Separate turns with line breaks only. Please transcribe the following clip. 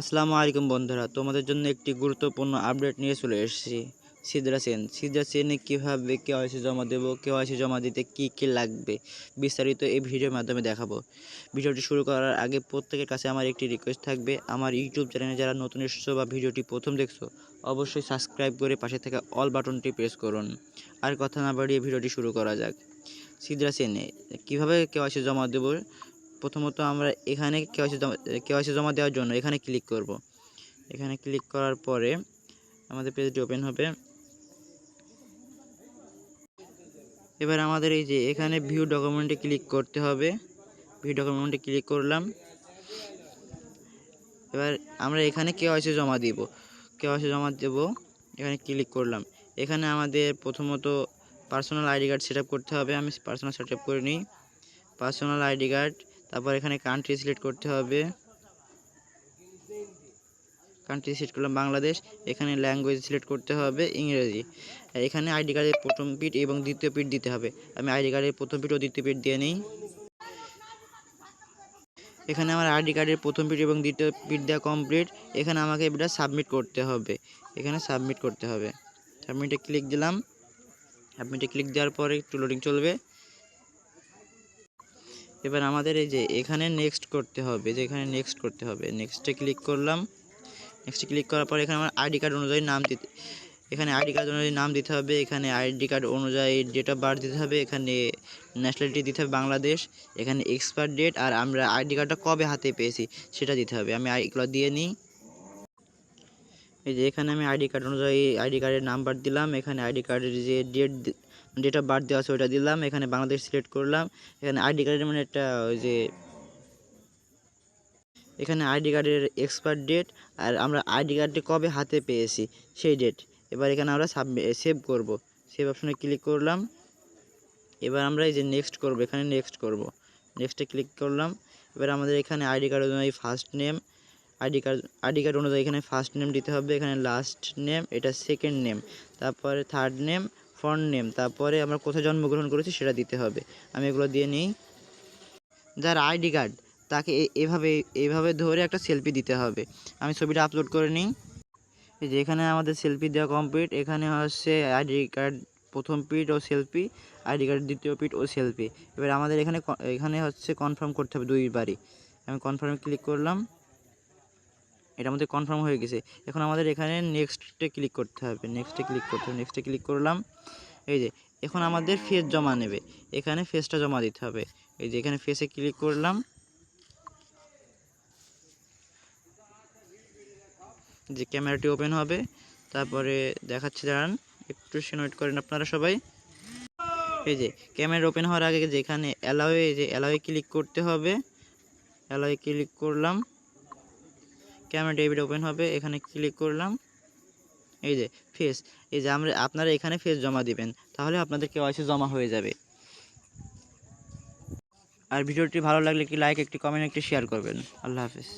আসসালামু আলাইকুম বন্ধুরা, তোমাদের জন্য একটি গুরুত্বপূর্ণ আপডেট নিয়ে চলে এসেছি। সিদ্রা সেন, সিদ্রা সেনে কীভাবে কেওয়াইসি জমা দেবো কেওয়াইসি জমা দিতে কি কি লাগবে, বিস্তারিত এই ভিডিওর মাধ্যমে দেখাবো। ভিডিওটি শুরু করার আগে প্রত্যেকের কাছে আমার একটি রিকোয়েস্ট থাকবে, আমার ইউটিউব চ্যানেলে যারা নতুন এসেছ বা ভিডিওটি প্রথম দেখছ, অবশ্যই সাবস্ক্রাইব করে পাশে থাকা অল বাটনটি প্রেস করুন। আর কথা না বাড়িয়ে ভিডিওটি শুরু করা যাক। সিদ্রা সেনে, কীভাবে কেওয়াইসি জমা দেবো প্রথমত আমরা এখানে কেওয়াইসি জমা কেওয়াইসি জমা দেওয়ার জন্য এখানে ক্লিক করব। এখানে ক্লিক করার পরে আমাদের পেজটি ওপেন হবে। এবার আমাদের এই যে এখানে ভিউ ডকুমেন্টে ক্লিক করতে হবে। ভিউ ডকুমেন্টে ক্লিক করলাম। এবার আমরা এখানে কেওয়াইসি জমা দিব। কেওয়াইসি জমা দেব, এখানে ক্লিক করলাম। এখানে আমাদের প্রথমত পার্সোনাল আইডি কার্ড সেট করতে হবে। আমি পার্সোনাল সেট করে নিই। পার্সোনাল আইডি কার্ড তারপর এখানে কান্ট্রি সিলেক্ট করতে হবে। কান্ট্রি সিলেক্ট করলাম বাংলাদেশ, এখানে ল্যাঙ্গুয়েজ সিলেক্ট করতে হবে ইংরেজি। এখানে আইডি কার্ডের প্রথম পিট এবং দ্বিতীয় পিট দিতে হবে। আমি আইডি কার্ডের প্রথম পিট ও দ্বিতীয় পিট দিয়ে নিই। এখানে আমার আইডি কার্ডের প্রথম পিট এবং দ্বিতীয় পিট দেওয়া কমপ্লিট এখানে আমাকে এটা সাবমিট করতে হবে। এখানে সাবমিট করতে হবে। সাবমিটে ক্লিক দিলাম। সাবমিটে ক্লিক দেওয়ার পরে একটু লোডিং চলবে। এবার আমাদের এই যে এখানে নেক্সট করতে হবে, যে এখানে নেক্সট করতে হবে নেক্সটে ক্লিক করলাম। নেক্সটে ক্লিক করার পর এখানে আমার আইডি কার্ড অনুযায়ী নাম দিতে, এখানে আইডি কার্ড অনুযায়ী নাম দিতে হবে, এখানে আইডি কার্ড অনুযায়ী ডেট অফ বার্থ দিতে হবে, এখানে ন্যাশনালিটি দিতে হবে বাংলাদেশ, এখানে এক্সপায়ার ডেট আর আমরা আইডি কার্ডটা কবে হাতে পেয়েছি সেটা দিতে হবে। আমি এগুলো দিয়ে নিই। এই যে এখানে আমি আইডি কার্ড অনুযায়ী আইডি কার্ডের নাম্বার দিলাম, এখানে আইডি কার্ডের যে ডেট ডেট অফ বার্থ দেওয়া আছে ওটা দিলাম, এখানে বাংলাদেশ সিলেক্ট করলাম, এখানে আইডি কার্ডের মানে একটা ওই যে, এখানে আইডি কার্ডের এক্সপায়ার ডেট আর আমরা আইডি কার্ডটি কবে হাতে পেয়েছি সেই ডেট এবার এখানে আমরা সেভ করব। সেভ অপশনে ক্লিক করলাম। এবার আমরা এই যে নেক্সট করব, এখানে নেক্সট করব। নেক্সটে ক্লিক করলাম। এবার আমাদের এখানে আইডি কার্ড অনুযায়ী first name ID card ID card অনুযায়ী এখানে ফার্স্ট নেম দিতে হবে, এখানে লাস্ট নেম এটা সেকেন্ড নেম তারপরে থার্ড নেম ফ্রন্ট নেম তারপরে আমরা কোথায় জন্মগ্রহণ করেছি সেটা দিতে হবে। আমি এগুলো দিয়ে নিই। যার আইডি কার্ড, তাকে এভাবে এভাবে ধরে একটা সেলফি দিতে হবে। আমি ছবিটা আপলোড করে নিই। এই যে এখানে আমাদের সেলফি দেওয়া কমপ্লিট এখানে হচ্ছে আইডি কার্ড প্রথম পিট ও সেলফি আইডি কার্ড দ্বিতীয় পিট ও সেলফি এবার আমাদের এখানে এখানে হচ্ছে কনফার্ম করতে হবে দুইবারই। আমি কনফার্মে ক্লিক করলাম। এটা আমাদের কনফার্ম হয়ে গেছে। এখন আমাদের এখানে নেক্সটে ক্লিক করতে হবে। নেক্সটে ক্লিক করতে হবে। নেক্সটে ক্লিক করলাম। এই যে, এখন আমাদের ফেস জমা নেবে। এখানে ফেসটা জমা দিতে হবে। এই যে, এখানে ফেসে ক্লিক করলাম। যে ক্যামেরাটি ওপেন হবে। তারপরে দেখাচ্ছি, দাঁড়ান। একটু সিনোয়েট করেন আপনারা সবাই। এই যে ক্যামেরা ওপেন হওয়ার আগে যেখানে অ্যালাওয়ে যে অ্যালাওয়ে ক্লিক করতে হবে। অ্যালাওয়ে ক্লিক করলাম। ক্যামেরা ডেভিড ওপেন হবে, এখানে ক্লিক করলাম। এই যে ফেস এই যে আমরা, আপনারা এখানে ফেস জমা দিবেন, তাহলে আপনাদের কেওয়াইসি জমা হয়ে যাবে। আর ভিডিওটি ভালো লাগলে একটি লাইক একটি কমেন্ট একটি শেয়ার করবেন। আল্লাহ হাফেজ।